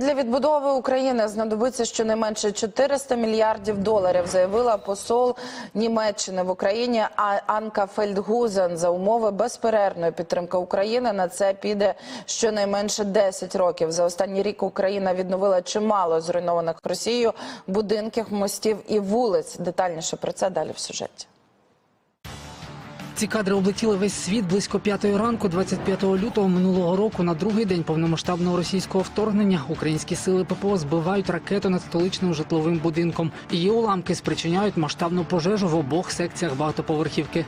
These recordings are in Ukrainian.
Для відбудови України знадобиться щонайменше 400 мільярдів доларів, заявила посол Німеччини в Україні Анка Фельдгузен. За умови безперервної підтримки України на це піде щонайменше 10 років. За останній рік Україна відновила чимало зруйнованих Росією будинків, мостів і вулиць. Детальніше про це далі в сюжеті. Ці кадри облетіли весь світ близько п'ятої ранку, 25 лютого минулого року. На другий день повномасштабного російського вторгнення українські сили ППО збивають ракету над столичним житловим будинком. Її уламки спричиняють масштабну пожежу в обох секціях багатоповерхівки.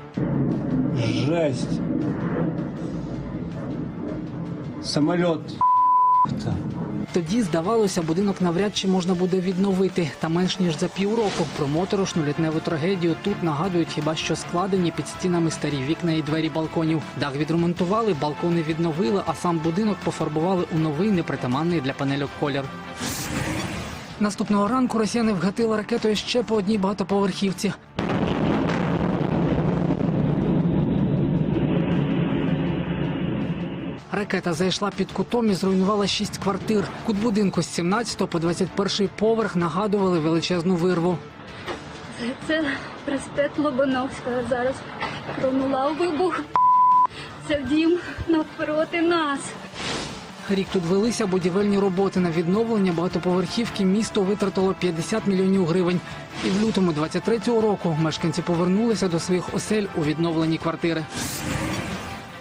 Жесть. Самолет. Тоді здавалося, будинок навряд чи можна буде відновити. Та менш ніж за півроку про моторошну літневу трагедію тут нагадують хіба що складені під стінами старі вікна і двері балконів. Дах відремонтували, балкони відновили, а сам будинок пофарбували у новий непритаманний для панельок колір. Наступного ранку росіяни вгатили ракетою ще по одній багатоповерхівці. Ракета зайшла під кутом і зруйнувала шість квартир. Кут будинку з 17 по 21 поверх нагадували величезну вирву. Це проспект Лобановського. Зараз пролунав вибух. Це дім навпроти нас. Рік тут велися будівельні роботи на відновлення багатоповерхівки. Місто витратило 50 мільйонів гривень. І в лютому 23-го року мешканці повернулися до своїх осель у відновлені квартири.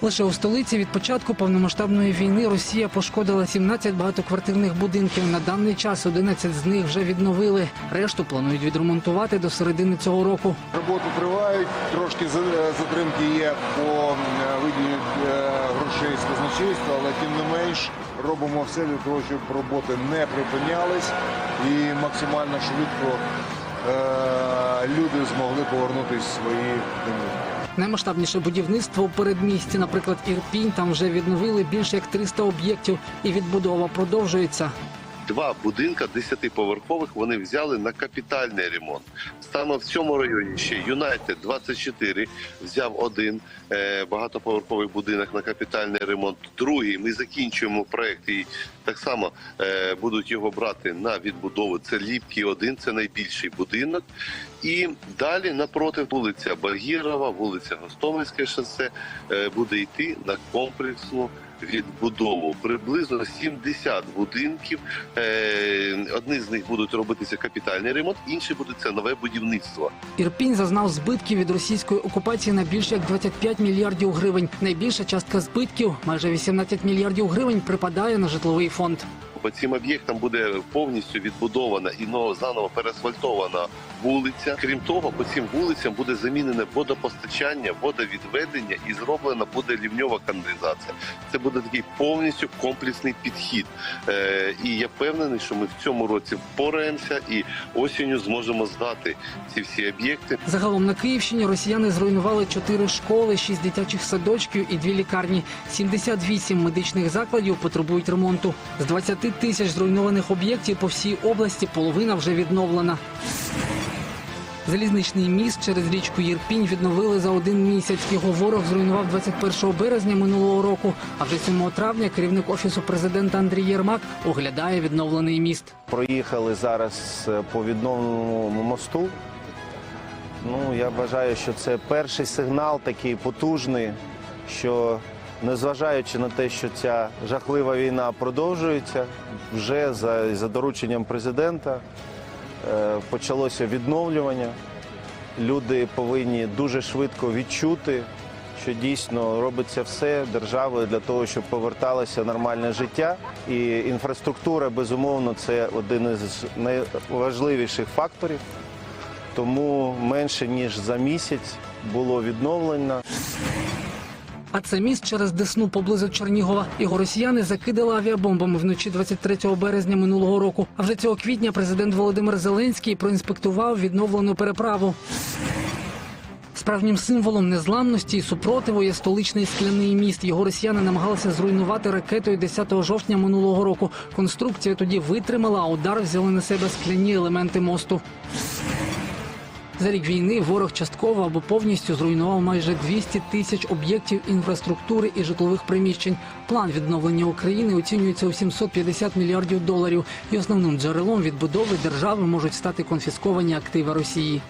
Лише у столиці від початку повномасштабної війни Росія пошкодила 17 багатоквартирних будинків. На даний час 11 з них вже відновили. Решту планують відремонтувати до середини цього року. Роботи тривають, трошки затримки є по е, виділенню грошей з казначейства, але тим не менш робимо все для того, щоб роботи не припинялись і максимально швидко е, люди змогли повернутися в свої домівки. Наймасштабніше будівництво у передмісті, наприклад, Ірпінь, там вже відновили більше як 300 об'єктів, і відбудова продовжується. Два будинка десятиповерхових вони взяли на капітальний ремонт. Саме в цьому районі ще Юнайтед 24 взяв один е, багатоповерховий будинок на капітальний ремонт. Другий ми закінчуємо проект і так само е, будуть його брати на відбудову. Це Ліпкий 1 це найбільший будинок. І далі напроти вулиця Багірова, вулиця Гостомельське шосе е, буде йти на комплексну відбудову. Приблизно 70 будинків. Е, Одні з них будуть робитися капітальний ремонт, інші це нове будівництво. Ірпінь зазнав збитків від російської окупації на більше як 25 мільярдів гривень. Найбільша частка збитків, майже 18 мільярдів гривень, припадає на житловий фонд. По цим об'єктам буде повністю відбудована і ново заново переасфальтована вулиця. Крім того, по цим вулицям буде замінене водопостачання, водовідведення і зроблена буде лівньова каналізація. Це буде такий повністю комплексний підхід. Е, і я впевнений, що ми в цьому році впораємося і осінню зможемо здати ці всі об'єкти. Загалом на Київщині росіяни зруйнували 4 школи, 6 дитячих садочків і 2 лікарні. 78 медичних закладів потребують ремонту. З 20 тисяч зруйнованих об'єктів по всій області половина вже відновлена. Залізничний міст через річку Єрпінь відновили за один місяць. Його ворог зруйнував 21 березня минулого року. А вже 7 травня керівник офісу президента Андрій Єрмак оглядає відновлений міст. Проїхали зараз е, по відновленому мосту. Ну, я вважаю, що це перший сигнал такий потужний, що незважаючи на те, що ця жахлива війна продовжується, вже за, за дорученням президента е, почалося відновлювання. Люди повинні дуже швидко відчути, що дійсно робиться все державою для того, щоб поверталося нормальне життя. І інфраструктура, безумовно, це один із найважливіших факторів. Тому менше ніж за місяць було відновлено. А це міст через Десну поблизу Чернігова. Його росіяни закидали авіабомбами вночі 23 березня минулого року. А вже цього квітня президент Володимир Зеленський проінспектував відновлену переправу. Справжнім символом незламності і супротиву є столичний скляний міст. Його росіяни намагалися зруйнувати ракетою 10 жовтня минулого року. Конструкція тоді витримала, а удар взяли на себе скляні елементи мосту. За рік війни ворог частково або повністю зруйнував майже 200 тисяч об'єктів інфраструктури і житлових приміщень. План відновлення України оцінюється у 750 мільярдів доларів. І основним джерелом відбудови держави можуть стати конфісковані активи Росії.